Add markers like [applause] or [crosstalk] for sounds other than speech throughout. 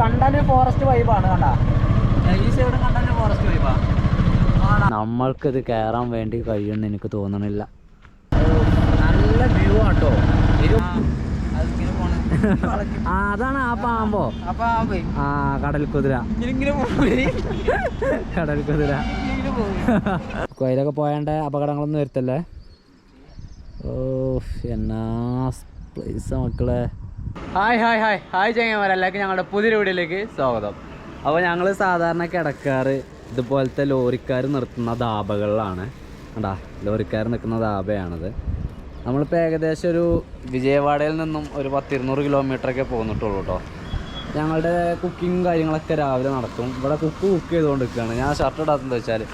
കണ്ടാൽ ഫോറസ്റ്റ് വൈബാണ് കണ്ട. ഈ സൈഡ് കണ്ടാൽ ഫോറസ്റ്റ് വൈബാ നമ്മൾക്കിത് കയറാൻ വേണ്ടി കഴിയുമെന്ന് എനിക്ക് തോന്നണില്ല. നല്ല വ്യൂ ആട്ടോ. ആ. അതാണ് ആ പാമ്പോ? ആ കടൽ കുതിര. കടൽ കുതിര. കൊയിലൊക്കെ പോയാണ്ട് അപകടങ്ങളൊന്നും വരുത്തല്ലേ? ഓ എന്നാ പ്ലേസ് മക്കളെ. Hi hi hi. ഹായ് ചങ്ങന്മാരെല്ലാവർക്കും ഞങ്ങളുടെ പുതിയ വീഡിയോയിലേക്ക് സ്വാഗതം. അപ്പോൾ ഞങ്ങൾ സാധാരണ കിടക്കാറ് ഇതുപോലത്തെ ലോറിക്കാർ നിർത്തുന്ന ധാബകളിലാണ്. കണ്ടാ ലോറിക്കാർ നിൽക്കുന്ന ധാബയാണത്. നമ്മളിപ്പോൾ ഏകദേശം ഒരു വിജയവാഡയിൽ നിന്നും ഒരു പത്തിരുന്നൂറ് കിലോമീറ്ററൊക്കെ പോന്നിട്ടുള്ളൂ കേട്ടോ. ഞങ്ങളുടെ കുക്കിങ് കാര്യങ്ങളൊക്കെ രാവിലെ നടക്കും ഇവിടെ കുക്ക് കുക്ക് ചെയ്തുകൊണ്ടിരിക്കുകയാണ്. ഞാൻ ഷർട്ട് ഇടാത്തത് വെച്ചാൽ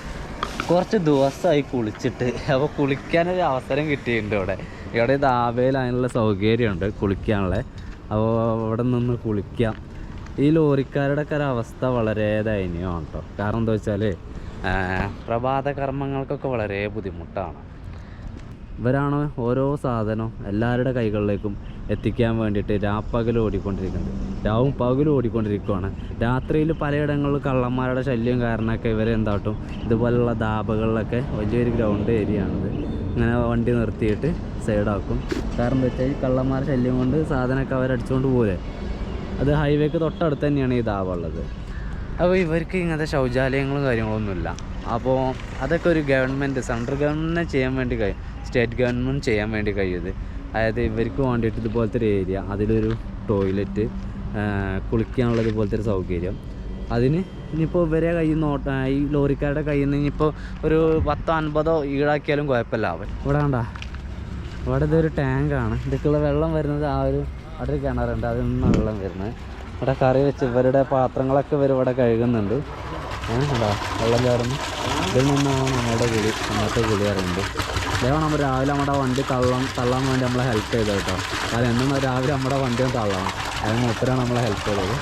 കുറച്ച് ദിവസമായി കുളിച്ചിട്ട്. അപ്പോൾ കുളിക്കാനൊരു അവസരം കിട്ടിയിട്ടുണ്ട് ഇവിടെ. ഇവിടെ ധാബയിൽ അതിനുള്ള സൗകര്യമുണ്ട് കുളിക്കാനുള്ള. അപ്പോൾ അവിടെ നിന്ന് കുളിക്കാം. ഈ ലോറിക്കാരുടെ ഒക്കെ ഒരവസ്ഥ വളരെ ദയനീയമാണ് കേട്ടോ. കാരണം എന്താ വെച്ചാൽ പ്രഭാത കർമ്മങ്ങൾക്കൊക്കെ വളരെ ബുദ്ധിമുട്ടാണ്. ഇവരാണ് ഓരോ സാധനവും എല്ലാവരുടെ കൈകളിലേക്കും എത്തിക്കാൻ വേണ്ടിയിട്ട് രാപ്പകൽ ഓടിക്കൊണ്ടിരിക്കുന്നത്. രാവും പകലും ഓടിക്കൊണ്ടിരിക്കുകയാണ് രാത്രിയിൽ പലയിടങ്ങളിൽ കള്ളന്മാരുടെ ശല്യം കാരണമൊക്കെ ഇവരെന്താട്ടും ഇതുപോലുള്ള ധാബകളിലൊക്കെ വലിയൊരു ഗ്രൗണ്ട് ഏരിയ ആണിത്. ഇങ്ങനെ വണ്ടി നിർത്തിയിട്ട് സൈഡാക്കും. കാരണം എന്താ വെച്ചാൽ കള്ളന്മാരുടെ ശല്യം കൊണ്ട് സാധനമൊക്കെ അവരടിച്ചുകൊണ്ട് പോലെ അത് ഹൈവേക്ക് തൊട്ടടുത്ത് തന്നെയാണ് ഈ ധാബ ഉള്ളത്. അപ്പോൾ ഇവർക്ക് ഇങ്ങനത്തെ ശൗചാലയങ്ങളും കാര്യങ്ങളൊന്നുമില്ല. അപ്പോൾ അതൊക്കെ ഒരു ഗവൺമെന്റ് സെൻട്രൽ ഗവൺമെന്റ് ചെയ്യാൻ വേണ്ടി കഴിയും. സ്റ്റേറ്റ് ഗവൺമെന്റ് ചെയ്യാൻ വേണ്ടി കഴിയുന്നത്. അതായത് ഇവർക്ക് വേണ്ടിയിട്ട് ഇതുപോലത്തെ ഒരു ഏരിയ അതിലൊരു ടോയ്ലറ്റ് കുളിക്കാനുള്ളത് പോലത്തെ ഒരു സൗകര്യം. അതിന് ഇനിയിപ്പോൾ ഇവരെ കയ്യിൽ നിന്ന് ഈ ലോറിക്കാരുടെ കയ്യിൽ നിന്ന് ഇനിയിപ്പോൾ ഒരു പത്തോ അൻപതോ ഈടാക്കിയാലും കുഴപ്പമില്ല അവൻ. ഇവിടെ കണ്ട ഇവിടെ ഇതൊരു ടാങ്കാണ്. ഇതൊക്കെയുള്ള വെള്ളം വരുന്നത് ആ ഒരു അവിടെ ഒരു കിണറുണ്ട് അതിൽ നിന്നാണ് വെള്ളം വരുന്നത്. ഇവിടെ കറി വെച്ച് ഇവരുടെ പാത്രങ്ങളൊക്കെ ഇവർ ഇവിടെ കഴുകുന്നുണ്ട്. ഏഹ് വെള്ളം ചേർന്ന് ഇതിൽ നിന്നാണ് നമ്മുടെ കുളി ഇന്നത്തെ കുളി അറിയുന്നത്. ഇതേപോലെ നമ്മൾ രാവിലെ നമ്മുടെ വണ്ടി തള്ളാൻ തള്ളാൻ വേണ്ടി നമ്മളെ ഹെൽപ്പ് ചെയ്തത് കേട്ടോ. കാരണം എന്നും രാവിലെ നമ്മുടെ വണ്ടി ഒന്ന് തള്ളണം. അതിന് മൂപ്പരാണ് നമ്മളെ ഹെൽപ്പ് ചെയ്തത്.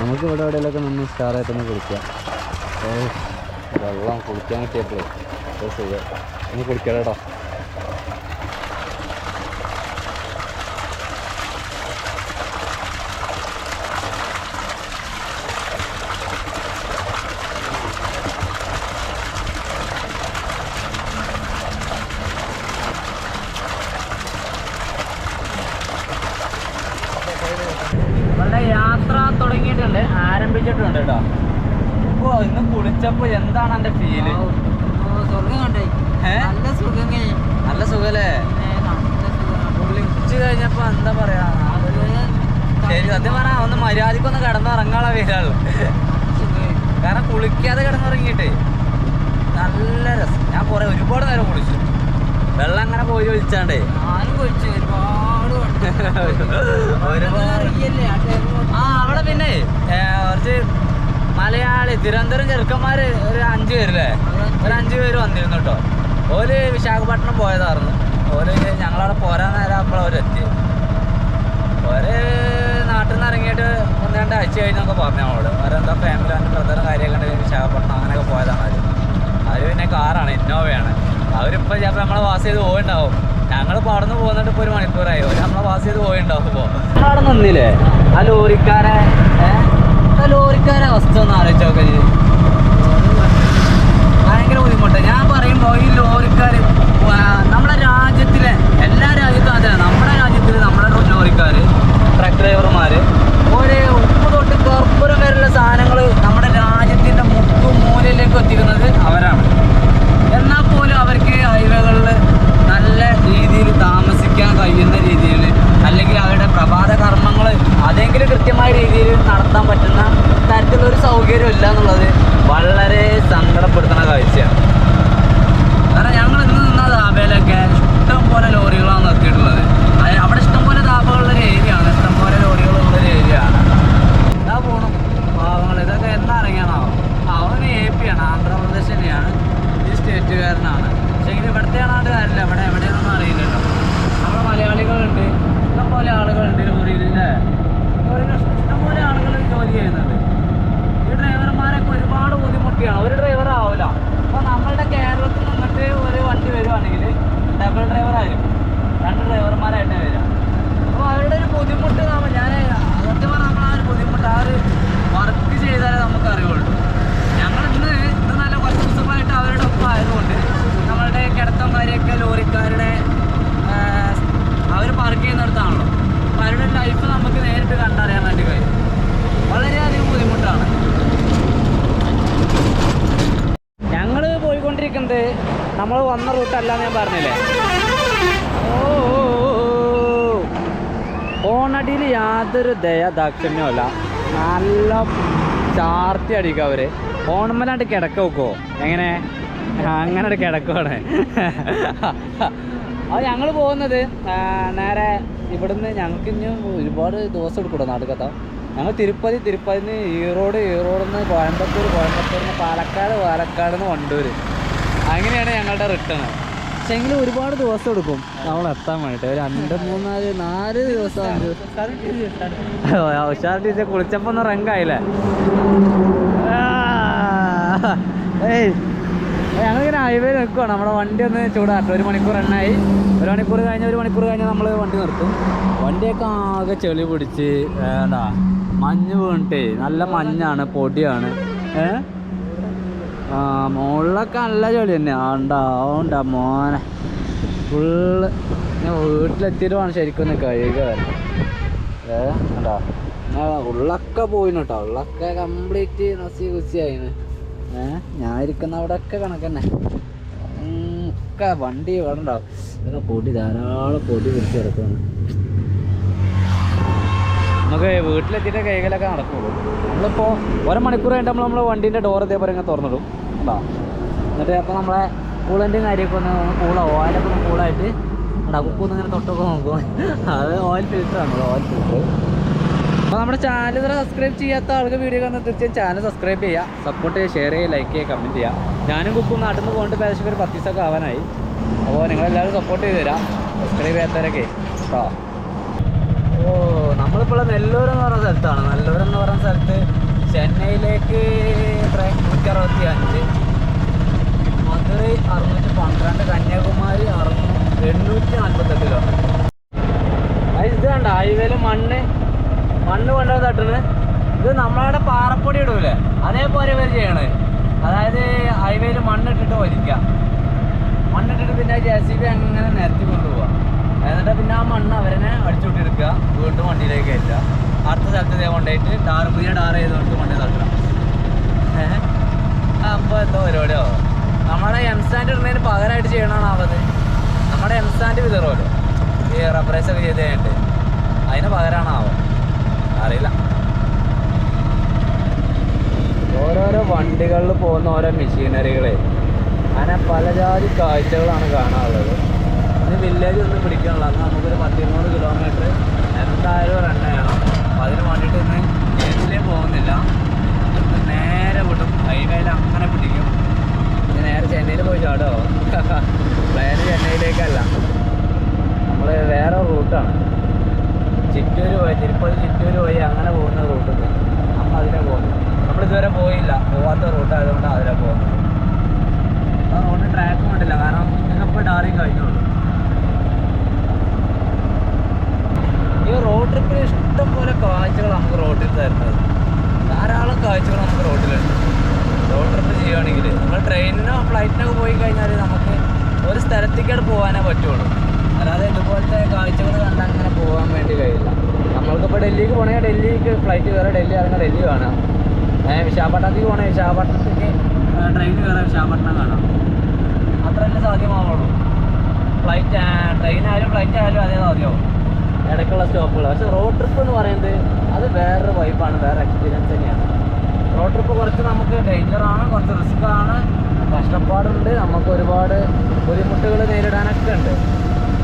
നമുക്ക് ഇവിടെ എവിടെയെങ്കിലൊക്കെ നിന്ന് സ്റ്റാറായിട്ടൊന്ന് കുളിക്കാം. ഓ വെള്ളം കുളിക്കാൻ കിട്ടിയപ്പോഴേ ഇനി ഒന്ന് കേട്ടോ നമ്മളുടെ യാത്ര തുടങ്ങിയിട്ടുണ്ട്. ആരംഭിച്ചിട്ടുണ്ട് കേട്ടോ. ഇപ്പോൾ ഇന്ന് കുളിച്ചപ്പോ എന്താണ് എന്റെ ഫീൽ? നല്ല സുഖം നല്ല സുഖല്ലേ? കുളിച്ചു കഴിഞ്ഞപ്പോൾ എന്താ പറയാ? ശരി സത്യം പറഞ്ഞാ ഒന്ന് മര്യാദക്കൊന്ന് കിടന്നുറങ്ങാനുള്ള വീരാൾ കാരണം കുളിക്കാതെ കിടന്നുറങ്ങിയിട്ടേ. നല്ല രസം. ഞാൻ കുറേ ഒരുപാട് നേരം കുളിച്ചു. വെള്ളം അങ്ങനെ പോയി ഒഴിച്ചാണ്ടേ ഞാനും കുളിച്ചു. ഒരുപാട് [laughs] ഒരുപാട് പിന്നെ കുറച്ച് മലയാളി തിരുവനന്തപുരം ചെറുക്കന്മാര് ഒരു അഞ്ചു പേരല്ലേ? ഒരു അഞ്ചു പേര് വന്നിരുന്നു കേട്ടോ ഓൽ വിശാഖപട്ടണം പോയതായിരുന്നു. ഓൽ ഞങ്ങളവിടെ പോരാൻ നേരം അപ്പോഴവരെത്തി ഓര് നാട്ടിൽ നിന്ന് ഇറങ്ങിയിട്ട് ഒന്ന് രണ്ട് ആഴ്ച കഴിഞ്ഞൊക്കെ പറഞ്ഞു അവൾ അവരെന്താ ഫാമിലി അവന്റെ ബ്രദറും കാര്യമൊക്കെ വിശാഖപട്ടണം അങ്ങനെയൊക്കെ പോയതാണ് അവർ അവർ പിന്നെ കാറാണ് ഇന്നോവയാണ് അവരിപ്പോൾ ചിലപ്പോൾ നമ്മളെ വാസ് ചെയ്ത് പോയിണ്ടാവും. ഞങ്ങളിപ്പോൾ അവിടെ നിന്ന് പോകുന്നിട്ട് ഇപ്പോൾ ഒരു മണിക്കൂറായി. അവർ നമ്മളെ വാസ് ചെയ്ത് പോയിണ്ടാവും ഇപ്പോൾ അവിടെ നിന്നില്ലേ? ആ ലോറിക്കാരെ ആ ലോറിക്കാരെ അവസ്ഥ ഒന്ന് ആലോചിച്ച് നോക്കാം. ഭയങ്കര ബുദ്ധിമുട്ടാണ് ഞാൻ പറയുമ്പോൾ ഈ ലോറിക്കാർ നമ്മുടെ രാജ്യത്തിലെ എല്ലാ രാജ്യത്തും അതെ നമ്മുടെ രാജ്യത്തിൽ നമ്മുടെ ലോറിക്കാർ ട്രക്ക് ഡ്രൈവർമാർ ഒരു ഉപ്പ് തൊട്ട് കർപ്പൂരം വരെയുള്ള സാധനങ്ങൾ നമ്മുടെ രാജ്യത്തിന്റെ മുക്കും മൂലയിലേക്ക് എത്തിക്കുന്നത് അവരാണ്. എന്നാൽ പോലും അവർക്ക് ഹൈവേകളിൽ നല്ല രീതിയിൽ താമസിക്കാൻ കഴിയുന്ന രീതിയിൽ അല്ലെങ്കിൽ അവരുടെ പ്രഭാത കർമ്മങ്ങൾ അതെങ്കിലും കൃത്യമായ രീതിയിൽ നടത്താൻ പറ്റുന്ന തരത്തിലൊരു സൗകര്യം ഇല്ല എന്നുള്ളത് വളരെ സങ്കടപ്പെടുത്തുന്ന കാഴ്ചയാണ്. കാരണം ഞങ്ങൾ ഇന്ന് നിന്ന ധാബയിലൊക്കെ ഇഷ്ടം പോലെ ലോറികളാണ് നിർത്തിയിട്ടുള്ളത്. അവിടെ ഇഷ്ടം പോലെ ധാബകളുള്ളൊരു ഏരിയ ആണ്. ഇഷ്ടം പോലെ ലോറികളുള്ളൊരു ഏരിയ ആണ്. എന്താ പോകണം പാവങ്ങൾ ഇതൊക്കെ എന്താ ഇറങ്ങിയാണോ അവന് എ പി ആണ്. ആന്ധ്രാപ്രദേശിന്റെയാണ് സ്റ്റേറ്റുകാരനാണ്. പക്ഷേ ഇത് ഇവിടുത്തെ നാട്ടുകാരല്ല ഇവിടെ എവിടെയാണെന്ന് അറിയില്ലല്ലോ. നമ്മുടെ മലയാളികളുണ്ട് ഇഷ്ടംപോലെ ആളുകളുണ്ട് ലോറിയിലില്ലേ ലോറിയിൽ ഇഷ്ടംപോലെ ആളുകൾ ജോലി ചെയ്യുന്നുണ്ട്. ഈ ഡ്രൈവർമാരൊക്കെ ഒരുപാട് ബുദ്ധിമുട്ടിയാണ്. ഒരു ഡ്രൈവർ ആവില്ല അപ്പോൾ നമ്മളുടെ കേരളത്തിൽ നിന്നിട്ട് ഒരു വണ്ടി വരുവാണെങ്കിൽ ഡബിൾ ഡ്രൈവർ ആയിരിക്കും. രണ്ട് ഡ്രൈവർമാരായിട്ട് വരിക. അപ്പോൾ അവരുടെ ഒരു ബുദ്ധിമുട്ട് ഞാൻ അതൊക്കെ പറഞ്ഞാൽ നമ്മളാ ഒരു ബുദ്ധിമുട്ട്. ആ ഒരു വർക്ക് ചെയ്താലേ നമുക്കറിയുള്ളൂ. ഞങ്ങൾ ഇന്ന് അവരുടെ ഒപ്പം ആയതുകൊണ്ട് നമ്മളുടെ കിടത്തന്മാരെയൊക്കെ ലോറിക്കാരുടെ അവർ പാർക്ക് ചെയ്യുന്നിടത്താണല്ലോ. അപ്പോൾ അവരുടെ ലൈഫ് നമുക്ക് നേരിട്ട് കണ്ടറിയാൻ വേണ്ടി കഴിയും. വളരെയധികം ബുദ്ധിമുട്ടാണ്. ഞങ്ങൾ പോയിക്കൊണ്ടിരിക്കുന്നത് നമ്മൾ വന്ന റൂട്ടല്ല ഞാൻ പറഞ്ഞില്ലേ? ഓണടിയിൽ യാതൊരു ദയാദാക്ഷിണ്യമല്ല നല്ല ചാർത്തി അടിക്കുക അവർ. ഓണമ്മലാണ്ട് കിടക്ക വെക്കോ എങ്ങനെ? അങ്ങനെ കിടക്കുവാണ്. അത് ഞങ്ങൾ പോകുന്നത് നേരെ ഇവിടുന്ന് ഞങ്ങൾക്ക് ഇനി ഒരുപാട് ദിവസം എടുക്കൂടോ നാട്ടുകഥ. ഞങ്ങൾ തിരുപ്പതി തിരുപ്പതിന്ന് ഈറോഡ് ഈറോഡിൽ നിന്ന് കോയമ്പത്തൂർ കോയമ്പത്തൂരിൽ നിന്ന് പാലക്കാട് പാലക്കാട് നിന്ന് വണ്ടൂർ അങ്ങനെയാണ് ഞങ്ങളുടെ റിട്ടേൺ പക്ഷെ എങ്കിലും ഒരുപാട് ദിവസം എടുക്കും. നമ്മൾ എത്താൻ വേണ്ടിട്ട് ഒരു രണ്ട് മൂന്നാൽ നാല് ദിവസം ഉഷാർ ടീച്ചർ കുളിച്ചപ്പോ ഒന്ന് റങ്കായില്ലേ ഞങ്ങളിങ്ങനെ ഹൈവേ നിൽക്കുവാണ് നമ്മുടെ വണ്ടി ഒന്ന് ചൂടാട്ടെ ഒരു മണിക്കൂർ എണ്ണായി ഒരു മണിക്കൂർ കഴിഞ്ഞ ഒരു മണിക്കൂർ കഴിഞ്ഞ് നമ്മൾ വണ്ടി നിർത്തും. വണ്ടിയൊക്കെ ആകെ ചെളി പിടിച്ച് വേണ്ട മഞ്ഞ് വീണിട്ടേ. നല്ല മഞ്ഞാണ് പൊടിയാണ്. ഏ? ആ മുകളിലൊക്കെ നല്ല ജോലി തന്നെ. ആണ്ടാ ഉണ്ടാ മോനെ. ഫുള്ള് ഞാൻ വീട്ടിലെത്തിയിട്ട് വേണം ശരിക്കും ഒന്ന് കഴുകുക ഏ ഉണ്ടാ ഉള്ളൊക്കെ പോയിന് കേട്ടോ ഉള്ളൊക്കെ കംപ്ലീറ്റ് നസി കുസി ആയിന്. ഏ ഞാൻ ഇരിക്കുന്ന അവിടെ ഒക്കെ കണക്കന്നെ ഒക്കെ വണ്ടി ഇവിടെ ഉണ്ടാവും ഇതൊക്കെ പൊടി ധാരാളം പൊടി പിടിച്ച് കിടക്കുന്നു നമുക്ക് വീട്ടിലെത്തിയിട്ട് കൈകളൊക്കെ നടക്കുള്ളൂ. നമ്മളിപ്പോൾ ഒരു മണിക്കൂർ കഴിഞ്ഞിട്ട് നമ്മൾ നമ്മളെ വണ്ടീന്റെ ഡോർ ഇതേപോലെ ഇങ്ങനെ തുറന്നിടും. കേട്ടോ എന്നിട്ട് അപ്പോൾ നമ്മളെ കൂളന്റെയും കാര്യമൊക്കെ ഒന്ന് കൂള ഓയിലൊക്കെ ഒന്ന് കൂളായിട്ട് ഉണ്ടാവും ഉപ്പൊന്ന് ഇങ്ങനെ തൊട്ടൊക്കെ നോക്കും അത് ഓയിൽ ഫിൽറ്ററാണ് ഓയിൽ ഫിൽറ്റർ അപ്പോൾ നമ്മുടെ ചാനൽ ഇതുവരെ സബ്സ്ക്രൈബ് ചെയ്യാത്ത ആൾക്ക് വീഡിയോ കാണുന്ന തീർച്ചയായും ചാനൽ സബ്സ്ക്രൈബ് ചെയ്യുക സപ്പോർട്ട് ചെയ്യുക ഷെയർ ചെയ്യുക ലൈക്ക് ചെയ്യുക കമന്റ് ചെയ്യുക ഞാനും കുക്കും നാട്ടിൽ നിന്ന് പോകേണ്ട പ്രാവശ്യം ഒരു പത്ത് ദിവസമൊക്കെ ആവാനായി. അപ്പോൾ നിങ്ങളെല്ലാവരും സപ്പോർട്ട് ചെയ്ത് തരാം സബ്സ്ക്രൈബ് ചെയ്യാത്തവരൊക്കെ. കേട്ടോ ഓ നമ്മളിപ്പോൾ നെല്ലൂർ എന്ന് പറയുന്ന സ്ഥലത്താണ്. നെല്ലൂർ എന്ന് പറയുന്ന സ്ഥലത്ത് ചെന്നൈയിലേക്ക് എത്ര നൂറ്റി അറുപത്തി അഞ്ച് മധുരൈ അറുന്നൂറ്റി പന്ത്രണ്ട് കന്യാകുമാരി അറുന്നൂ എണ്ണൂറ്റി നാൽപ്പത്തെട്ട് കിലോമീറ്റർ ഇത് കണ്ട? മണ്ണ്. മണ്ണ് കൊണ്ടു തട്ടണ് ഇത് നമ്മളവിടെ പാറപ്പൊടി ഇടൂലേ? അതേപോലെ ഇവർ ചെയ്യണേ അതായത് ഹൈവേയിൽ മണ്ണിട്ടിട്ട് വലിക്കുക. മണ്ണിട്ടിട്ട് പിന്നെ ജെ സി ബി അങ്ങനെ നിരത്തി കൊണ്ടുപോവുക. എന്നിട്ട് പിന്നെ ആ മണ്ണ് അവരനെ അടിച്ചുവിട്ടെടുക്കുക വീണ്ടും വണ്ടിയിലേക്ക് കയറ്റുക. അടുത്ത സ്ഥലത്ത് ഇതേ കൊണ്ടുപോയിട്ട് ഡാറ് പുതിയ ഡാർ ചെയ്ത് കൊടുത്ത് മണ്ണിൽ തട്ടണം അപ്പോൾ എന്തോ പരിപാടിയോ നമ്മുടെ എം സ്റ്റാൻഡ് ഇടുന്നതിന് പകരമായിട്ട് ചെയ്യണതാണ് ആവത്. നമ്മുടെ സ്റ്റാൻഡ് വിതറുമല്ലോ ഈ റബ്ബറൈസ് ഒക്കെ ചെയ്ത് കഴിഞ്ഞിട്ട്. അതിന് പകരമാണ് ആവോ അറിയില്ല. ഓരോരോ വണ്ടികളിൽ പോകുന്ന ഓരോ മെഷീനറികളെ അങ്ങനെ പല ജാതി കാഴ്ചകളാണ് കാണാനുള്ളത് ഇനി വില്ലേജ് ഒന്നും പിടിക്കാനുള്ള. അന്ന് നമുക്കൊരു പത്തിരുന്നൂറ് കിലോമീറ്റർ എന്തായാലും റൺ ചെയ്യണം. അപ്പം അതിന് വേണ്ടിയിട്ട് ഇന്ന് ജെയിംസിലേ പോകുന്നില്ല. നേരെ വിടും. ഹൈവേയിൽ അങ്ങനെ പിടിക്കും. നേരെ ചെന്നൈയിൽ പോയി ചാടോ പ്ലാൻ ചെന്നൈയിലേക്കല്ല. നമ്മൾ വേറെ റൂട്ടാണ്. ചിറ്റൂർ പോയി തിരുപ്പതി ചിറ്റൂർ പോയി അങ്ങനെ പോകുന്ന റൂട്ടുണ്ട് നമ്മൾ അതിലെ പോകുന്നു നമ്മൾ ഇതുവരെ പോയില്ല. പോവാത്ത റൂട്ട് ആയതുകൊണ്ട് അതിലെ പോകുന്നത്. റോഡ് ട്രാക്കും കണ്ടില്ല. കാരണം ഇതിനിപ്പോൾ ഡാറിയും കഴിഞ്ഞുള്ളൂ. ഈ റോഡ് ട്രിപ്പിൽ ഇഷ്ടം പോലെ കാഴ്ചകൾ നമുക്ക് റോഡിൽ തരുന്നത്. ധാരാളം കാഴ്ചകൾ നമുക്ക് റോഡിലുണ്ട് റോഡ് ട്രിപ്പ് ചെയ്യുകയാണെങ്കിൽ നമ്മൾ ട്രെയിനിനോ ഫ്ലൈറ്റിനോ പോയി കഴിഞ്ഞാൽ നമുക്ക് ഒരു സ്ഥലത്തേക്കാണ് പോകാനേ പറ്റുള്ളൂ. അല്ലാതെ ഇതുപോലത്തെ കാഴ്ചകൾ കണ്ടാൽ അങ്ങനെ പോകാൻ വേണ്ടി കഴിയില്ല. നമ്മൾക്കിപ്പോൾ ഡൽഹിക്ക് പോകണമെങ്കിൽ ഡൽഹിക്ക് ഫ്ലൈറ്റ് വേറെ ഡൽഹി ഇറങ്ങാൻ ഡൽഹി കാണാം ഏഹ് വിശാഖപട്ടണത്തേക്ക് പോകണമെങ്കിൽ വിശാഖപട്ടണത്തേക്ക് ട്രെയിൻ വേറെ വിശാഖപട്ടണം കാണാം അത്രയല്ലേ സാധ്യമാവുള്ളൂ. ഫ്ലൈറ്റ് ട്രെയിൻ ആയാലും ഫ്ലൈറ്റ് ആയാലും അതേ സാധ്യമാവും. ഇടയ്ക്കുള്ള സ്റ്റോപ്പുകൾ പക്ഷെ റോഡ് ട്രിപ്പ് എന്ന് പറയുന്നത് അത് വേറൊരു വൈബാണ് വേറെ എക്സ്പീരിയൻസ് തന്നെയാണ്. റോഡ് ട്രിപ്പ് കുറച്ച് നമുക്ക് ഡേഞ്ചറാണ് കുറച്ച് റിസ്ക് ആണ്. കഷ്ടപ്പാടുണ്ട്. നമുക്ക് ഒരുപാട് ബുദ്ധിമുട്ടുകൾ നേരിടാനൊക്കെ ഉണ്ട്.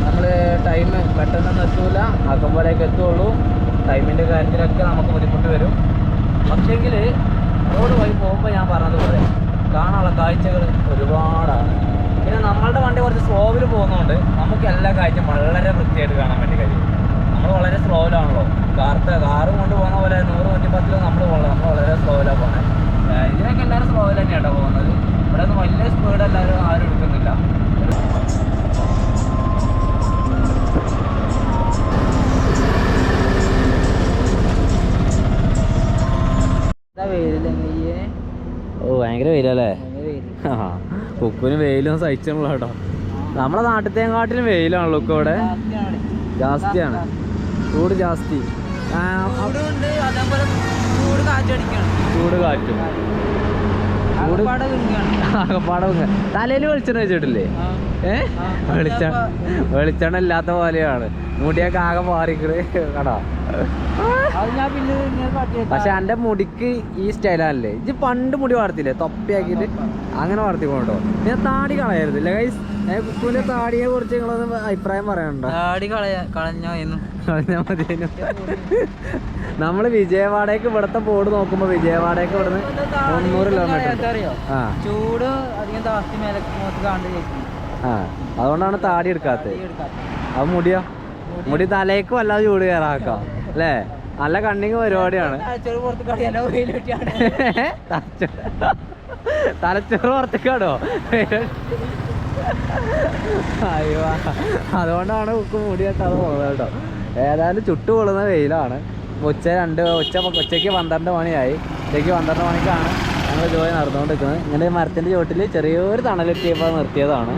നമ്മൾ ടൈം പെട്ടെന്നൊന്നും എത്തൂല ആക്കുമ്പോഴേക്ക് എത്തുള്ളൂ. ടൈമിന്റെ കാര്യത്തിലൊക്കെ നമുക്ക് ബുദ്ധിമുട്ട് വരും. പക്ഷേങ്കിൽ റോഡ് വഴി പോകുമ്പോൾ ഞാൻ പറഞ്ഞതുപോലെ കാണാനുള്ള കാഴ്ചകൾ ഒരുപാടാണ്. പിന്നെ നമ്മളുടെ വണ്ടി കുറച്ച് സ്ലോവിൽ പോകുന്നതുകൊണ്ട് നമുക്ക് എല്ലാ കാഴ്ചയും വളരെ വൃത്തിയായിട്ട് കാണാൻ വേണ്ടി കഴിയും. നമ്മൾ വളരെ സ്ലോയിലാണല്ലോ കാർത്ത് കാറ് കൊണ്ട് പോകുന്ന പോലെ നൂറ് നൂറ്റി പത്തിലും നമ്മൾ പോകണം. നമ്മൾ വളരെ സ്ലോയിലാണ് പോകുന്നത് ഇതിനൊക്കെ എല്ലാവരും സ്ലോയിൽ തന്നെയാണ് പോകുന്നത്. ഇവിടെ ഒന്നും വലിയ സ്പീഡ് എല്ലാവരും ആരും എടുക്കുന്നില്ല. ഓ ഭയങ്കര വെയിലല്ലേ കുക്കുന് വെയിലും സഹിച്ചുള്ള കേട്ടോ. നമ്മളെ നാട്ടിലത്തെക്കാട്ടിലും വെയിലാണല്ലോ ഒക്കെ ഇവിടെ. ജാസ്തിയാണ്. ചൂട് ജാസ്തി. ചൂട് കാറ്റടിക്കണം. ചൂട് കാറ്റും. തലയിൽ വെളിച്ചെണ്ണ വെച്ചിട്ടില്ലേ. ഏ. വെളിച്ച വെളിച്ചെണ്ണ ഇല്ലാത്ത പോലെയാണ്. മുടിയൊക്കെ ആകെ മാറിക്കണ്. കടാ പക്ഷെ എന്റെ മുടിക്ക് ഈ സ്റ്റൈലാണല്ലേ ഇത് പണ്ട് മുടി വളർത്തില്ലേ തൊപ്പിയാക്കിട്ട് അങ്ങനെ വളർത്തിക്കൊണ്ടോ? ഞാൻ താടി കളയരുത്. ഗൈസ് കുക്കുവിന്റെ താടിയെ കുറിച്ച് നിങ്ങളൊന്ന് അഭിപ്രായം പറയണ്ടോ താടി കളയ കളഞ്ഞോ എന്നും കളഞ്ഞാ മതിയേനു നമ്മൾ വിജയവാഡേക്ക് ഇവിടുത്തെ ബോർഡ് നോക്കുമ്പോ വിജയവാഡേക്ക് ഇവിടുന്ന് മുന്നൂറ് കിലോമീറ്റർ ആ. ചൂട് അധികം ആ. അതുകൊണ്ടാണ് താടി എടുക്കാത്തത്. അത് മുടിയോ? മുടി. തലേക്കും അല്ലാതെ ചൂട് കയറാക്കാം അല്ലേ? നല്ല കണ്ണിങ് പരിപാടിയാണ്. തലച്ചോറ് പുറത്തേക്കാടോ [laughs] അയ്യോ. അതുകൊണ്ടാണ് ഉക്ക് മുടി അത് പോകുന്നത് കേട്ടോ. ഏതായാലും ചുട്ടു കൊള്ളുന്ന വെയിലാണ്. ഉച്ച രണ്ട് ഉച്ച ഉച്ചയ്ക്ക് പന്ത്രണ്ട് മണിയായി. ഉച്ചയ്ക്ക് പന്ത്രണ്ട് മണിക്കാണ് ഞങ്ങൾ ജോലി നടന്നുകൊണ്ടിരിക്കുന്നത്. ഇങ്ങനെ മരത്തിന്റെ ചുവട്ടിൽ ചെറിയൊരു തണലെത്തിയപ്പോൾ നിർത്തിയതാണ്.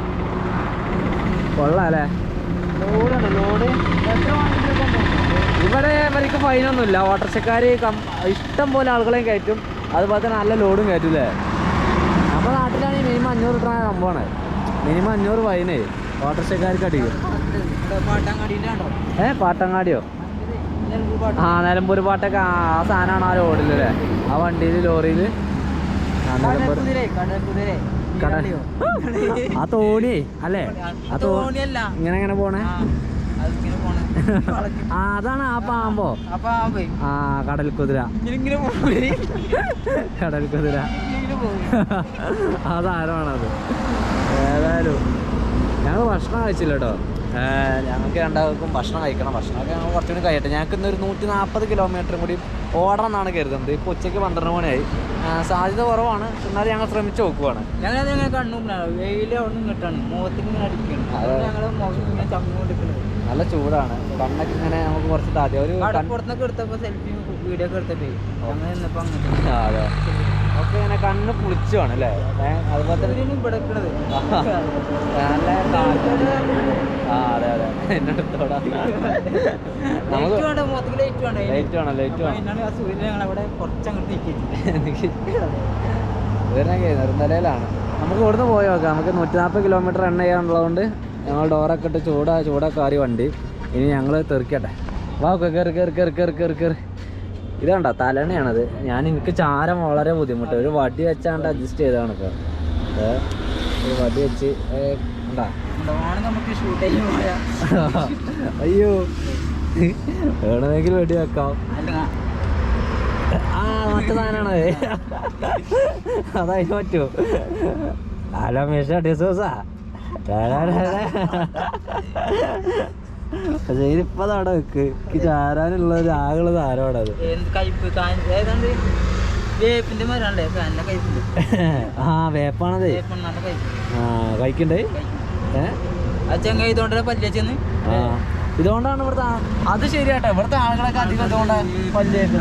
കൊള്ളാം അല്ലേ ലോഡാണ് ലോഡ് ഇവിടെ ഇവർക്ക് ഫൈനൊന്നുമില്ല ഓട്ടർച്ചക്കാർ ഇഷ്ടം പോലെ ആളുകളെയും കയറ്റും. അതുപോലെ തന്നെ നല്ല ലോഡും കയറ്റും അല്ലേ നമ്മുടെ നാട്ടിലാണെങ്കിൽ മിനിമം അഞ്ഞൂറ് കിട്ടുന്ന സംഭവമാണ്. മിനിമം അഞ്ഞൂറ് ഫൈനേ ഓട്ടർച്ചക്കാർക്ക് അടിക്കും ഏ പാട്ടങ്ങാടിയോ? ആ നിലമ്പൂർ പാട്ടൊക്കെ ആ സാധനമാണ് ആ റോഡിൽ ആ വണ്ടിയിൽ ലോറിയിൽ ആ വണ്ടിയിൽ ലോറിയിൽ ആ തോണി അല്ലേ? ആ ഇങ്ങനെ ഇങ്ങനെ പോണേ? ആ. അതാണ് ആ പാമ്പോ? ആ കടൽ കുതിര കടൽ കുതിര അതാരമാണത് ഏതായാലും. ഞങ്ങൾ ഭക്ഷണം കഴിച്ചില്ല കേട്ടോ ഞങ്ങൾക്ക് രണ്ടാൾക്കും ഭക്ഷണം കഴിക്കണം. ഭക്ഷണമൊക്കെ ഞങ്ങൾ കുറച്ചുകൂടി കഴിയട്ടെ. ഞങ്ങൾക്ക് ഇന്നൊരു നൂറ്റി നാൽപ്പത് കിലോമീറ്ററും കൂടി ഓടണം എന്നാണ് കരുതുന്നത്. ഇപ്പോൾ ഉച്ചയ്ക്ക് പന്ത്രണ്ട് മണിയായി. സാധ്യത കുറവാണ്. എന്നാലും ഞങ്ങൾ ശ്രമിച്ച് നോക്കുവാണ്. ഞങ്ങൾ ഞങ്ങൾ കണ്ണും വെയിൽ ഒന്നും കിട്ടാണ് മുഖത്തേക്ക് ഇങ്ങനെ അടിക്കണം. ഞങ്ങൾ ഞങ്ങൾ മുഖം ഇങ്ങനെ ചമ്മുകൊണ്ടിരിക്കുന്നത് നല്ല ചൂടാണ്. കണ്ണൊക്കെ ഇങ്ങനെ നമുക്ക് കുറച്ച് താതി ഒരു സെൽഫി വീഡിയോ ഒക്കെ അങ്ങനെ ആ, അതെ. ഒക്കെ ഇങ്ങനെ കണ്ണ് പുളിച്ചാണ് അല്ലേ? ഏ, അതുപോലെ തന്നെ. ആ അതെ അതെ. എന്നെ അടുത്തോടാ. നമുക്ക് ലൈറ്റ് വേണം ലൈറ്റ് വേണം. [laughs] ഇവരൊക്കെ നമുക്ക് ഇവിടുന്ന് പോയി നോക്കാം. നമുക്ക് നൂറ്റി നാൽപ്പത് കിലോമീറ്റർ എണ്ണ ചെയ്യാനുള്ളതുകൊണ്ട് ഞങ്ങൾ ഡോറൊക്കെ ഇട്ട് ചൂടാ ചൂടാ കയറി വണ്ടി. ഇനി ഞങ്ങൾ തെറിക്കട്ടെ. വാ കയറി കയറി കയറി കയറി കയറി കയറി. ഇത് കണ്ടോ? തലണയാണത് ഞാൻ എനിക്ക് ചാരം വളരെ ബുദ്ധിമുട്ട്. ഒരു വടി വെച്ചാണ്ട് അഡ്ജസ്റ്റ് ചെയ്താണ് ഇപ്പോൾ ഏ, ഒരു വടി വെച്ച് അയ്യോ. വേണമെങ്കിൽ വെടി വെക്കാം ആ മറ്റു സാധനമാണത്. അതായി പറ്റൂ. ഹലോ മിഷ ഡിസൂസാ പക്ഷേ ഇതിപ്പോ അവിടെ വെക്ക് എനിക്ക് ചാരാനുള്ള ഒരു ആകുള്ള അത്. വേപ്പിന്റെ നല്ല കയ്പുണ്ട് ആ വേപ്പാണത്. ആ കഴിക്കണ്ടേ? ഏ? ആ ചെങ്ങ ഇതുകൊണ്ടല്ലേ പല്ലിയ ചെന്ന് ഇതുകൊണ്ടാണ് ഇവിടുത്തെ അത് ശരിയാട്ടെ. ഇവിടുത്തെ ആളുകളൊക്കെ അധികം ഇതുകൊണ്ടാണ് കൊമ്പ് എടുത്ത്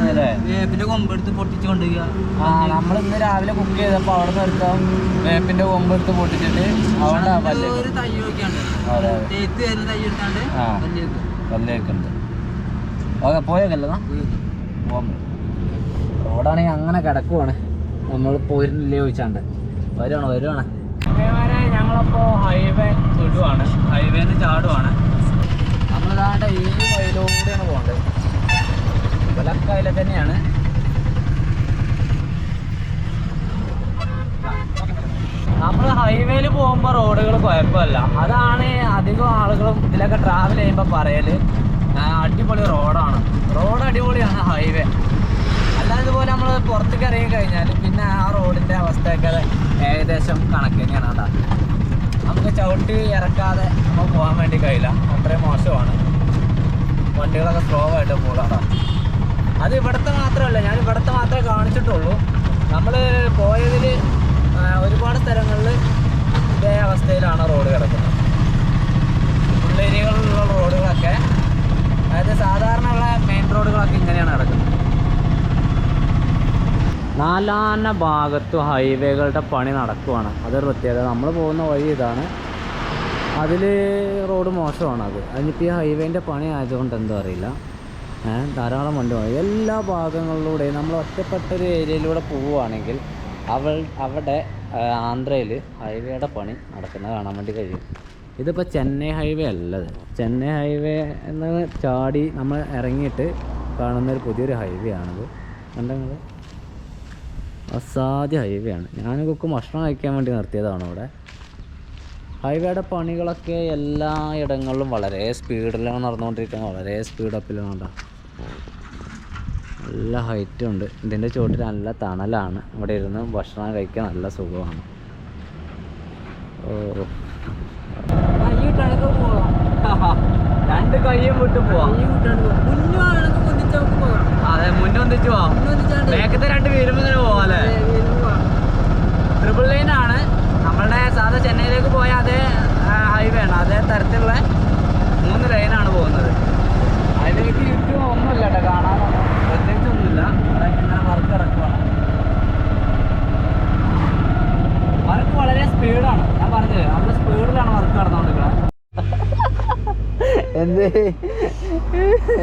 വേപ്പിന്റെ കൊമ്പെടുത്ത് പൊട്ടിച്ച് കൊണ്ടുപോവുക. ആ നമ്മൾ ഇന്ന് രാവിലെ കുക്ക് ചെയ്തപ്പോൾ അവിടെ നിന്ന് ഒരുത്തം വേപ്പിന്റെ കൊമ്പ് എടുത്ത് പൊട്ടിച്ചിട്ട് അവിടെ പല്ല് ഒരു തൈ നോക്കിയാണ്ട് അതെ. തേത്ത് വരുന്ന തൈ എടുത്താണ്ട് ആ. പല്ല് വെക്കും. പല്ല് കേൾക്കുന്നത് ഓക്കെ പോയേക്കല്ലോ റോഡാണെങ്കിൽ അങ്ങനെ കിടക്കുവാണ്. നമ്മൾ പോയിരുന്നില്ലേ ചോദിച്ചാണ്ട്. വരുവാണ് വരുവാണ്. ഞങ്ങളപ്പോ ഹൈവേ തൊടുവാണ്. ഹൈവേന്ന് ചാടുവാണ്. ദാണ്ട ഈ വയലൂടെയാണ് പോകേണ്ടത്. ഇവലൊക്കെ തന്നെയാണ്. നമ്മൾ ഹൈവേയിൽ പോകുമ്പോൾ റോഡുകൾ കുഴപ്പമില്ല. അതാണ് അധികം ആളുകളും ഇതിലൊക്കെ ട്രാവൽ ചെയ്യുമ്പോൾ പറയൽ. അടിപൊളി റോഡാണ് റോഡ് അടിപൊളിയാണ് ഹൈവേ അല്ലാതെ ഇതുപോലെ നമ്മൾ പുറത്തേക്ക് ഇറങ്ങി കഴിഞ്ഞാൽ പിന്നെ ആ റോഡിന്റെ അവസ്ഥയൊക്കെ ഏകദേശം കണക്ക് തന്നെയാണ് നമുക്ക് ചവിട്ടി ഇറക്കാതെ നമുക്ക് പോകാൻ വേണ്ടി കഴിയില്ല. അത്രയും മോശമാണ്. വണ്ടികളൊക്കെ സ്ലോ ആയിട്ട് പോകാം അത് ഇവിടുത്തെ മാത്രമല്ല ഞാൻ ഇവിടുത്തെ മാത്രമേ കാണിച്ചിട്ടുള്ളൂ. നമ്മൾ പോയതിൽ ഒരുപാട് സ്ഥലങ്ങളിൽ ഇതേ അവസ്ഥയിലാണ് റോഡ് കിടക്കുന്നത്. ഉള്ളേരിയകളിലുള്ള റോഡുകളൊക്കെ അതായത് സാധാരണയുള്ള മെയിൻ റോഡുകളൊക്കെ ഇങ്ങനെയാണ് കിടക്കുന്നത്. നാലാന ഭാഗത്തും ഹൈവേകളുടെ പണി നടക്കുവാണ്. അതൊരു പ്രത്യേകത നമ്മൾ പോകുന്ന വഴി ഇതാണ്. അതിൽ റോഡ് മോശമാണ് അത്. അതിനിപ്പോൾ ഈ ഹൈവേന്റെ പണി ആയതുകൊണ്ട് എന്തോ അറിയില്ല. ധാരാളം വണ്ടി പോയി. എല്ലാ ഭാഗങ്ങളിലൂടെ നമ്മൾ ഒറ്റപ്പെട്ട ഒരു ഏരിയയിലൂടെ പോവുകയാണെങ്കിൽ അവൾ അവിടെ ആന്ധ്രയിൽ ഹൈവേയുടെ പണി നടക്കുന്നത് കാണാൻ വേണ്ടി കഴിയും. ഇതിപ്പോൾ ചെന്നൈ ഹൈവേ അല്ലത്. ചെന്നൈ ഹൈവേ എന്ന് ചാടി നമ്മൾ ഇറങ്ങിയിട്ട് കാണുന്ന ഒരു പുതിയൊരു ഹൈവേ ആണിത്. കണ്ടങ്ങൾ അസാധ്യ ഹൈവേ ആണ്. ഞാനൊക്കെ ഭക്ഷണം കഴിക്കാൻ വേണ്ടി നിർത്തിയതാണ് ഇവിടെ ഹൈവേയുടെ പണികളൊക്കെ എല്ലാ ഇടങ്ങളിലും വളരെ സ്പീഡിലാണ് നടന്നുകൊണ്ടിരിക്കുന്നത്. വളരെ സ്പീഡപ്പിലാണ് കേട്ടോ. നല്ല ഹൈറ്റ് ഉണ്ട്. ഇതിന്റെ ചുവട്ടിൽ നല്ല തണലാണ്. ഇവിടെ ഇരുന്ന് ഭക്ഷണം കഴിക്കാൻ നല്ല സുഖമാണ്. ഓ. രണ്ട് കയ്യും വിട്ട് പോവാം. അതെ മുന്നൊന്നിച്ച് പോവാം. ബാക്കത്തെ രണ്ട് പേരും ഇങ്ങനെ പോവാം അല്ലേ? ട്രിപ്പിൾ ലൈൻ ആണ്. നമ്മളുടെ സാധാ ചെന്നൈയിലേക്ക് പോയ അതേ ഹൈവേ ആണ് അതേ തരത്തിലുള്ള മൂന്ന് ലൈനാണ് പോകുന്നത്. അതിലേക്ക് ചുറ്റും ഒന്നുമില്ല കേട്ടോ കാണാനൊന്നും പ്രത്യേകിച്ച് ഒന്നുമില്ല. അതൊക്കെ ഇങ്ങനെ വർക്ക് ഇറക്കുവാണ് വർക്ക് വളരെ സ്പീഡാണ് ഞാൻ പറഞ്ഞത് നമ്മുടെ സ്പീഡിലാണ് വർക്ക് നടന്നുകൊണ്ടിരിക്കുന്നത്. [laughs] എന്ത്?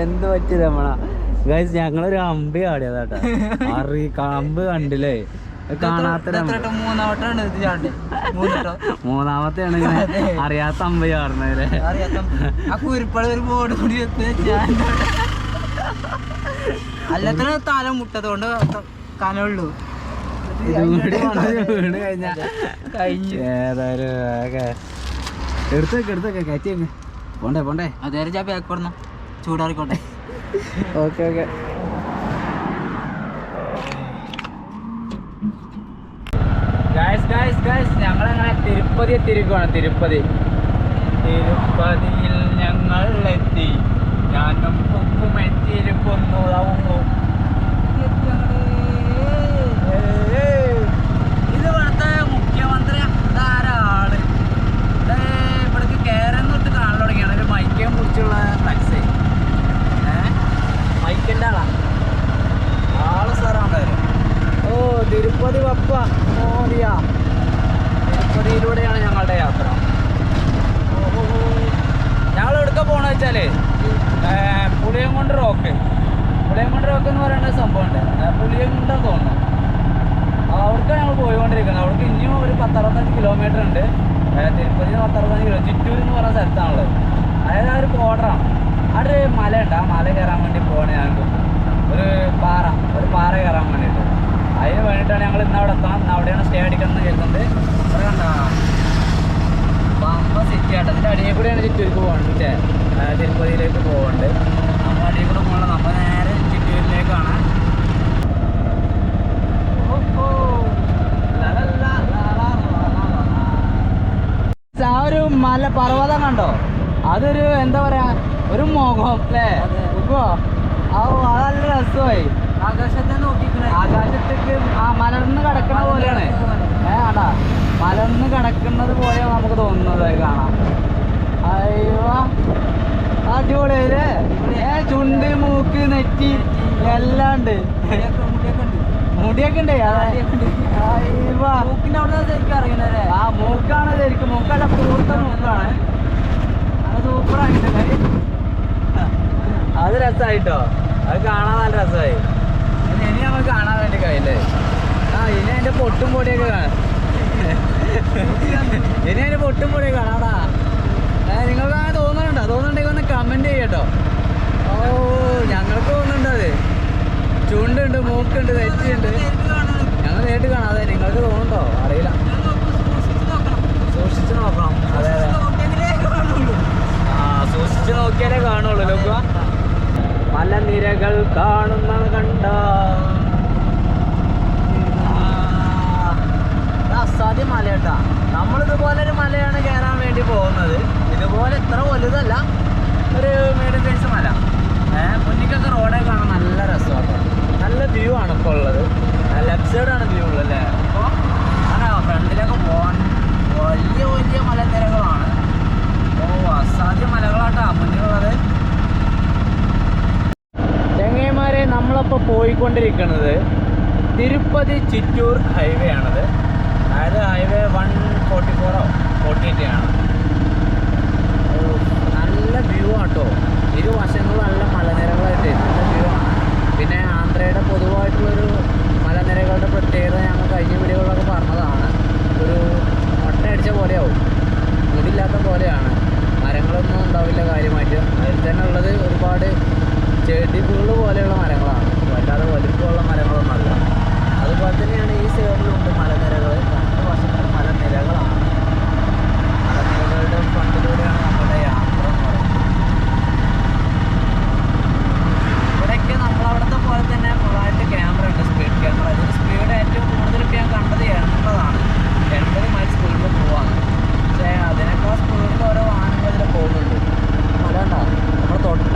എന്ത് പറ്റി രമണ? ഗൈസ് ഞങ്ങളൊരു അമ്പി ആടിയതാട്ടാ [laughs] അറി അമ്പ് കണ്ടില്ലേ? മൂന്നാമത്തെയാണ് ഇങ്ങനെ അറിയാത്ത അമ്പി ആ കുരിപ്പള ഒരു ബോർഡ് കൂടി തല മുട്ടതുകൊണ്ട് വീണ് കഴിഞ്ഞാ. ഏതായാലും. എടുത്തേക്ക് എടുത്തേക്ക് കയറ്റി പോണ്ടേ പോണ്ടേ? അതേ ഞാൻ ബാക്ക് ചൂടാറിക്കോട്ടെ. [laughs] ഓക്കെ ഓക്കെ തിരുപ്പതി എത്തിയിരിക്കുവാണ്. തിരുപ്പതി. തിരുപ്പതിയിൽ ഞങ്ങൾ എത്തി ഞാനും ഉപ്പും എത്തിയിരിക്കുന്നു ഇത് ആളാ? ഓ തിരുപ്പതി പപ്പ മോദിയ തിരുപ്പതിയിലൂടെയാണ് ഞങ്ങളുടെ യാത്ര ഞങ്ങൾ എവിടുക്ക പോണ വെച്ചാൽ പുളിയംകൊണ്ട് റോക്ക് പുളിയംകൊണ്ട് റോക്ക് എന്ന് പറയുന്ന സംഭവമുണ്ട് കൊണ്ടാ തോന്നുന്നു. അവിടേക്കാണ് ഞങ്ങൾ പോയിക്കൊണ്ടിരിക്കുന്നത്. അവിടേക്ക് ഇനിയും ഒരു പത്തറുപത്തഞ്ച് കിലോമീറ്റർ ഉണ്ട്. തിരുപ്പതി പത്തറുപത്തഞ്ച് കിലോ ചിറ്റൂർ എന്ന് പറയുന്ന സ്ഥലത്താണുള്ളത്. അതായത് ആ ഒരു ബോർഡറാണ് അവിടെ ഒരു മലയുണ്ട് ആ മല കയറാൻ വേണ്ടി പോകണേ ഞങ്ങൾക്ക് ഒരു പാറ. ഒരു പാറ കയറാൻ വേണ്ടിയിട്ട്. അതിന് വേണ്ടിയിട്ടാണ് ഞങ്ങൾ ഇന്ന് അവിടെ എത്തണം. ഇന്ന് അവിടെയാണ് സ്റ്റേ അടിക്കണമെന്ന് കേൾക്കുന്നത് ഇവിടെ കണ്ടോ? പമ്പ സിറ്റി ആട്ടത്തിന്റെ അടിയിൽ കൂടെയാണ് ചിറ്റൂർക്ക് പോകുന്നത് തിരുപ്പതിയിലേക്ക് പോകുന്നുണ്ട് നമ്മൾ കൂടെ പോകണം നമ്മൾ നേരെ ചിറ്റൂരിലേക്കാണ്. ആ ഒരു മല പർവതം കണ്ടോ? അതൊരു എന്താ പറയാ ഒരു മുഖം അല്ലേ? അത്. നല്ല രസമായി. ആകാശത്തെ നോക്കിക്കണേ. ആകാശത്തേക്ക് ആ മലർന്ന് കിടക്കണ പോലെയാണ്. ഏ ആടാ മലർന്ന് കിടക്കുന്നത് പോലെ നമുക്ക് തോന്നുന്നത്. കാണാം. അയ്യോ. അടിപൊളിയല്ലേ ചുണ്ട് മൂക്ക് നെറ്റി എല്ലാം ഉണ്ട്. മുടിയൊക്കെ ഉണ്ട്. മൂക്കിന്റെ അവിടെ ശരിക്കും അറിയണല്ലേ ആ മൂക്കാണ് ശരിക്കും. മൂക്കല്ല പൂർത്ത മൂക്കാണ്. അത് സൂപ്പർ ആയിട്ടുണ്ട് അത് രസമായിട്ടോ അത് കാണാൻ നല്ല രസമായി ഇനി നമുക്ക് കാണാൻ വേണ്ടി കഴിയില്ലേ? ആ ഇനി അതിന്റെ പൊട്ടും പൊടിയൊക്കെ കാണാം. ഇനി അതിന്റെ പൊട്ടും പൊടിയൊക്കെ കാണാടാ നിങ്ങൾ നിങ്ങൾക്ക് കമന്റ് ചെയ്യട്ടോ. ഓ ഞങ്ങൾക്ക് തോന്നുന്നുണ്ട് അത്. ചുണ്ടുണ്ട് മൂക്കുണ്ട് തെറ്റിയുണ്ട് ഞങ്ങൾ നേരിട്ട് കാണാം. അതെ നിങ്ങൾക്ക് തോന്നുന്നുണ്ടോ? അറിയില്ല. സൂക്ഷിച്ച് നോക്കണം. അതെ അതെ. ആ സൂക്ഷിച്ച് നോക്കിയാലേ കാണുള്ളൂ. ലോക മലനിരകൾ കാണുന്ന കണ്ട? അസാധ്യ മലയട്ടാ നമ്മളിതുപോലെ ഒരു മലയാണ് കയറാൻ വേണ്ടി പോകുന്നത്. ഇതുപോലെ ഇത്ര വലുതല്ല. ഒരു മീഡിയം സൈസ് മല. മുന്നിക്കൊക്കെ റോഡേ കാണാൻ നല്ല രസമാണ്. നല്ല വ്യൂ ആണ് ഇപ്പോൾ ഉള്ളത്. ലെഫ്റ്റ് സൈഡാണ് വ്യൂ ഉള്ളത് അല്ലേ? അപ്പോൾ അങ്ങനെ ഫ്രണ്ടിലൊക്കെ പോകാൻ വലിയ വലിയ മലനിരകളാണ്. ഓ അസാധ്യ മലകളാട്ടാ മുന്നിലുള്ളത്. ചെങ്ങൈമാരെ നമ്മളപ്പോൾ പോയിക്കൊണ്ടിരിക്കുന്നത് തിരുപ്പതി ചിറ്റൂർ ഹൈവേ ആണത്. അതായത് highway one forty ഫോറോ forty eight ആണ്. വ്യൂ ആട്ടോ. ഇരുവശങ്ങളും നല്ല മലനിരകളായിട്ട് നല്ല വ്യൂ ആണ് പിന്നെ ആന്ധ്രയുടെ പൊതുവായിട്ടുള്ളൊരു മലനിരകളുടെ പ്രത്യേകത ഞങ്ങൾ കഴിഞ്ഞ വീഡിയോകൾ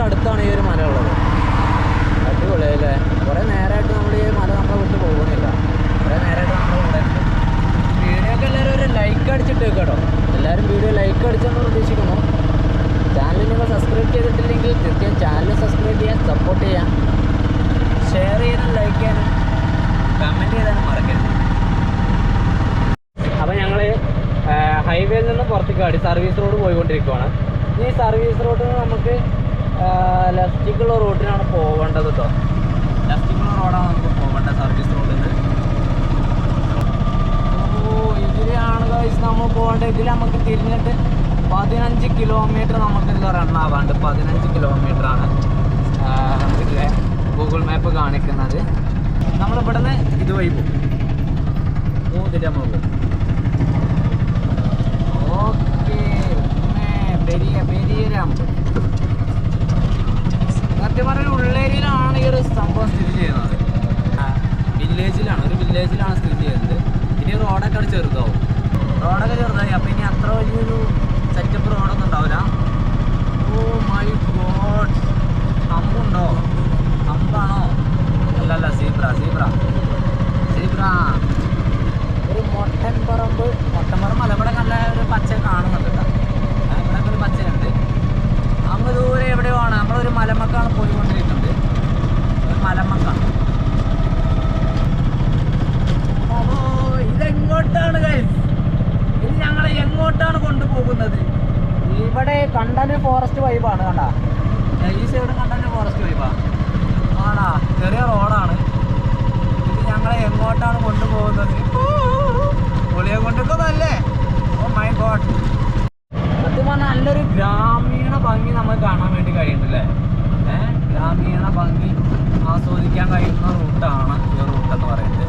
അടുത്താണ് ഈ ഒരു മല ഉള്ളത് അടിപൊളിയല്ലേ കുറേ നേരമായിട്ട് നമ്മൾ ഈ മല നമ്മളെ വിട്ട് പോകുന്നില്ല കുറേ നേരമായിട്ട് നമ്മൾ ഇവിടെ വീഡിയോ ഒക്കെ എല്ലാവരും ഒരു ലൈക്ക് അടിച്ചിട്ട് കേട്ടോ എല്ലാവരും വീഡിയോ അടിച്ചെന്ന് പ്രതീക്ഷിക്കുന്നു ചാനൽ നിങ്ങൾ സബ്സ്ക്രൈബ് ചെയ്തിട്ടില്ലെങ്കിൽ തീർച്ചയായും ചാനൽ സബ്സ്ക്രൈബ് ചെയ്യാൻ സപ്പോർട്ട് ചെയ്യാൻ ഷെയർ ചെയ്യാനും ലൈക്ക് ചെയ്യാനും കമന്റ് ചെയ്താലും മറക്കരുത്. അപ്പോൾ ഞങ്ങൾ ഹൈവേയിൽ നിന്ന് പുറത്തേക്ക് കാടി സർവീസ് റോഡ് പോയിക്കൊണ്ടിരിക്കുവാണ്. ഈ സർവീസ് റോഡിൽ നിന്ന് നമുക്ക് ലെഫ്റ്റിക്കുള്ള റോഡിനാണ് പോകേണ്ടത് കേട്ടോ ലെഫ്റ്റിക്കുള്ള റോഡാണ് നമുക്ക് പോകേണ്ടത് സർവീസ് റോഡിൽ നിന്ന് ഓ ഇതിലാണ് നമ്മൾ പോകേണ്ടത്. ഇതിൽ നമുക്ക് തിരിഞ്ഞിട്ട് പതിനഞ്ച് കിലോമീറ്റർ നമുക്ക് ഇതിൽ റൺ ആവാണ്ട്. പതിനഞ്ച് കിലോമീറ്റർ ആണ് നമുക്കിതിലെ ഗൂഗിൾ മാപ്പ് കാണിക്കുന്നത്. നമ്മൾ ഇവിടുന്ന് ഇതുവഴി പോകും മൂന്നിട്ട് നമ്മൾ പോകും ഓക്കെ പെരിയ പെരിയരാമ്പ് സത്യം പറഞ്ഞ ഉള്ളേരിയിലാണ് ഈ ഒരു സംഭവം സ്ഥിതി ചെയ്യുന്നത്. വില്ലേജിലാണ് ഒരു വില്ലേജിലാണ് സ്ഥിതി ചെയ്യുന്നത്. ഇനി റോഡൊക്കെ ചെറുതാവും. റോഡൊക്കെ ചെറുതായി. അപ്പം ഇനി അത്ര വലിയൊരു സെറ്റപ്പ് റോഡൊന്നും ഉണ്ടാവില്ല. ഓ മൈ ഗോഡ് അമ്പുണ്ടോ? അമ്പാണോ? അല്ലല്ല സീബ്ര സീബ്ര. സീബ്ര. ഒരു മൊട്ടൻ പറമ്പ്. മൊട്ടൻ പറമ്പ് അല്ല ഇവിടെ നല്ല ഒരു പച്ച കാണുന്നുണ്ട് ഇവിടെ ഒരു പച്ചയുണ്ട്. അങ്ങ് ദൂരെ എവിടെയോ ആണ്. നമ്മളൊരു മലമക്കാണ് പോയിക്കൊണ്ടിരിക്കുന്നത്. ഒരു മലമക്കാണ് ഓ ഇതെങ്ങോട്ടാണ് guys? ഞങ്ങളെ എങ്ങോട്ടാണ് കൊണ്ടുപോകുന്നത്? ഇവിടെ കണ്ടൽ ഫോറസ്റ്റ് വൈബാണ് കണ്ട. ഈ സൈഡ് കണ്ടൽ ഫോറസ്റ്റ് വൈബാ ആടാ ചെറിയ റോഡാണ് ഇത് ഞങ്ങളെ എങ്ങോട്ടാണ് കൊണ്ടുപോകുന്നത്? ഒളിയെ കൊണ്ടിരിക്കുന്നതല്ലേ ഓ മൈ ഗോഡ് സത്യം പറഞ്ഞാൽ നല്ലൊരു ഗ്രാമീണ ഭംഗി നമുക്ക് കാണാൻ വേണ്ടി കഴിയുന്നില്ലേ ഏഹ് ഗ്രാമീണ ഭംഗി ആസ്വദിക്കാൻ കഴിയുന്ന റൂട്ടാണ് ഈ റൂട്ട് എന്ന് പറയുന്നത്.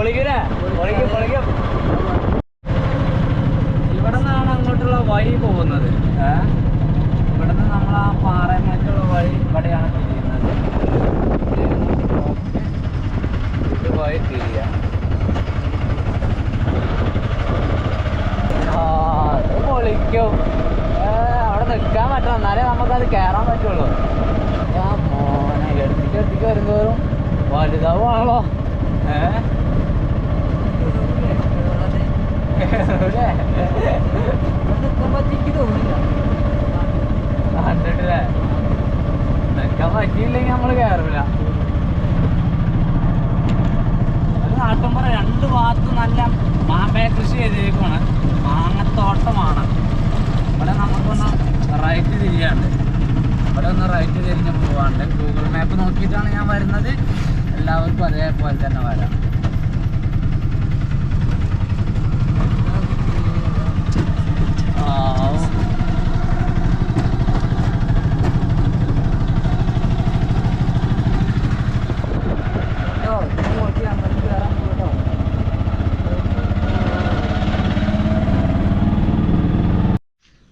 പൊളിക്കണേ. പൊളിക്കും പൊളിക്കും. അങ്ങോട്ടുള്ള വഴി പോകുന്നത്? ഇവിടെ നമ്മൾ ആ പാറമേക്കുള്ള വഴി ഇവിടെയാണ് തിരിയുന്നത് ഇത് തിരിയ. പൊളിക്കും. അവിടെ നിൽക്കാൻ പറ്റണം. എന്നാലേ നമുക്കത് കയറാൻ പറ്റുള്ളൂ. ആ മോനെ എടുത്തിട്ട് എടുത്തിട്ട് വരുന്നവരും വലുതാവുകയാണല്ലോ ഏഹ് കണ്ടിട്ടില്ലേ? രണ്ട് നല്ല ഗൂഗിൾ മാപ്പ് നോക്കിയിട്ടാണ് ഞാൻ വരുന്നത്. എല്ലാവർക്കും അതേപോലെ തന്നെ വരാം ആ കേട്ടോ നോക്കി അമ്പലത്തിൽ കയറാൻ പോകട്ടോ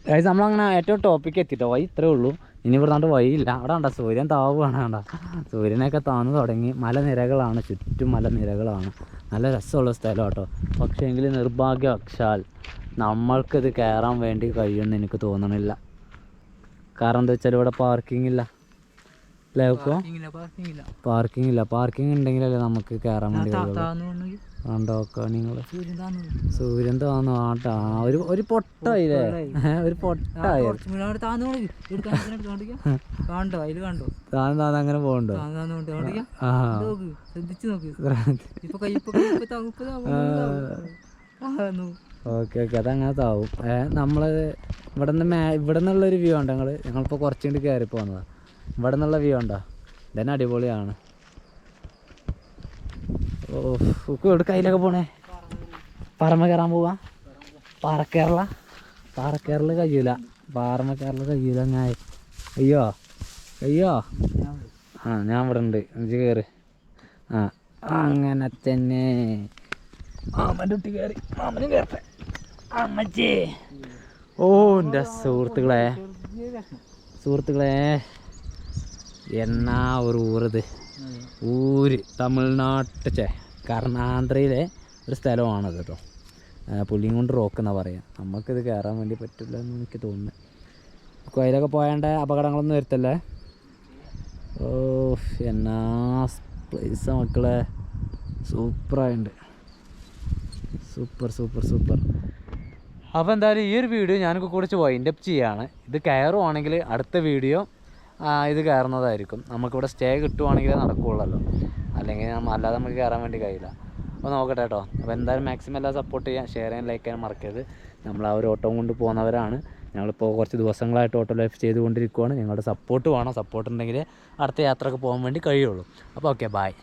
ഗൈസ് നമ്മളങ്ങനെ ഏറ്റവും ടോപ്പിക്ക് എത്തിട്ടോ? വഴി ഇത്രേ ഉള്ളൂ. ഇനി ഇവിടെ വഴിയില്ല. അവിടെ കണ്ട സൂര്യൻ താവുകയാണ് കണ്ട. സൂര്യനൊക്കെ താന്നു തുടങ്ങി. മലനിരകളാണ്. ചുറ്റും മലനിരകളാണ്. നല്ല രസമുള്ള സ്ഥലം കേട്ടോ പക്ഷേ എങ്കിൽ നിർഭാഗ്യവശാൽ നമ്മൾക്കിത് കയറാൻ വേണ്ടി കഴിയുമെന്ന് എനിക്ക് തോന്നണില്ല. കാരണം എന്താ വെച്ചാൽ ഇവിടെ പാർക്കിംഗ് ഇല്ല അല്ലേ പാർക്കിംഗ് ഇല്ല പാർക്കിംഗ് ഉണ്ടെങ്കിലല്ലേ നമുക്ക് കയറാൻ വേണ്ടി താന്നു നിങ്ങൾ? സൂര്യൻ താന്നു ആട്ടാ. ഒരു ഒരു പൊട്ടായില്ലേ? ഒരു പൊട്ടായി. താന്നു താൻ താൻ അങ്ങനെ പോകണ്ടോ ശ്രദ്ധിച്ച് നോക്ക്. Okay okay. അതങ്ങനെ താവും നമ്മൾ ഇവിടെ നിന്ന് മേ ഇവിടെ നിന്നുള്ളൊരു വ്യൂ ഉണ്ട് ഞങ്ങൾ ഞങ്ങളിപ്പോൾ കുറച്ചുകൊണ്ട് കയറി പോകുന്നതാണ് ഇവിടെ നിന്നുള്ള വ്യൂ ഉണ്ടോ? ഇതന്നെ അടിപൊളിയാണ്. ഓ ഇവിടെ കയ്യിലൊക്കെ പോണേ? പറമ്പ കയറാൻ പോവാ? പാറക്കേരള പാറക്കേരള കഴിയൂല. പാറമ കേരള കഴിയൂല ഞാൻ. അയ്യോ അയ്യോ. ആ ഞാൻ ഇവിടെ ഉണ്ട് എനിക്ക് കയറി ആ അങ്ങനെ തന്നെ മാമന്റെ കുട്ടി കയറി മാമനും കയറട്ടെ അമ്മച്ചേ. ഓ എന്റെ സുഹൃത്തുക്കളെ. സുഹൃത്തുക്കളെ എന്നാ ഒരു ഊറത്. ഊര് തമിഴ്നാട്ട് ചേ കർണാന്തരയിലെ ഒരു സ്ഥലമാണത് കേട്ടോ. പുള്ളിയും റോക്ക് എന്നാ പറയുക നമുക്കിത് കയറാൻ വേണ്ടി പറ്റില്ല എന്ന് എനിക്ക് തോന്നുന്നു. കോയിലൊക്കെ പോയാണ്ട് അപകടങ്ങളൊന്നും വരുത്തല്ലേ? ഓ എന്നാ പ്ലേസ് മക്കളെ. സൂപ്പറായിട്ടുണ്ട് സൂപ്പർ സൂപ്പർ സൂപ്പർ. അപ്പോൾ എന്തായാലും ഈ ഒരു വീഡിയോ ഞാനൊക്കെ കുറച്ച് വൈൻഡ് അപ്പ് ചെയ്യാണ്. ഇത് കയറുവാണെങ്കിൽ അടുത്ത വീഡിയോ ഇത് കയറുന്നതായിരിക്കും. നമുക്കിവിടെ സ്റ്റേ കിട്ടുവാണെങ്കിൽ നടക്കുകയുള്ളല്ലോ അല്ലെങ്കിൽ അല്ലാതെ നമുക്ക് കയറാൻ വേണ്ടി കഴിയില്ല. അപ്പോൾ നോക്കട്ടെ കേട്ടോ അപ്പോൾ എന്തായാലും മാക്സിമം എല്ലാം സപ്പോർട്ട് ചെയ്യാൻ ഷെയർ ചെയ്യാൻ ലൈക്ക് ചെയ്യാൻ മറക്കരുത്. നമ്മൾ ആ ഒരു ഓട്ടം കൊണ്ട് പോകുന്നവരാണ്. ഞങ്ങളിപ്പോൾ കുറച്ച് ദിവസങ്ങളായിട്ട് ഓട്ടോ ലൈഫ് ചെയ്തുകൊണ്ടിരിക്കുകയാണ് ഞങ്ങളുടെ സപ്പോർട്ട് വേണം. സപ്പോർട്ട് ഉണ്ടെങ്കിൽ അടുത്ത യാത്രയ്ക്ക് പോകാൻ വേണ്ടി കഴിയുള്ളൂ. അപ്പോൾ ഓക്കെ ബായ്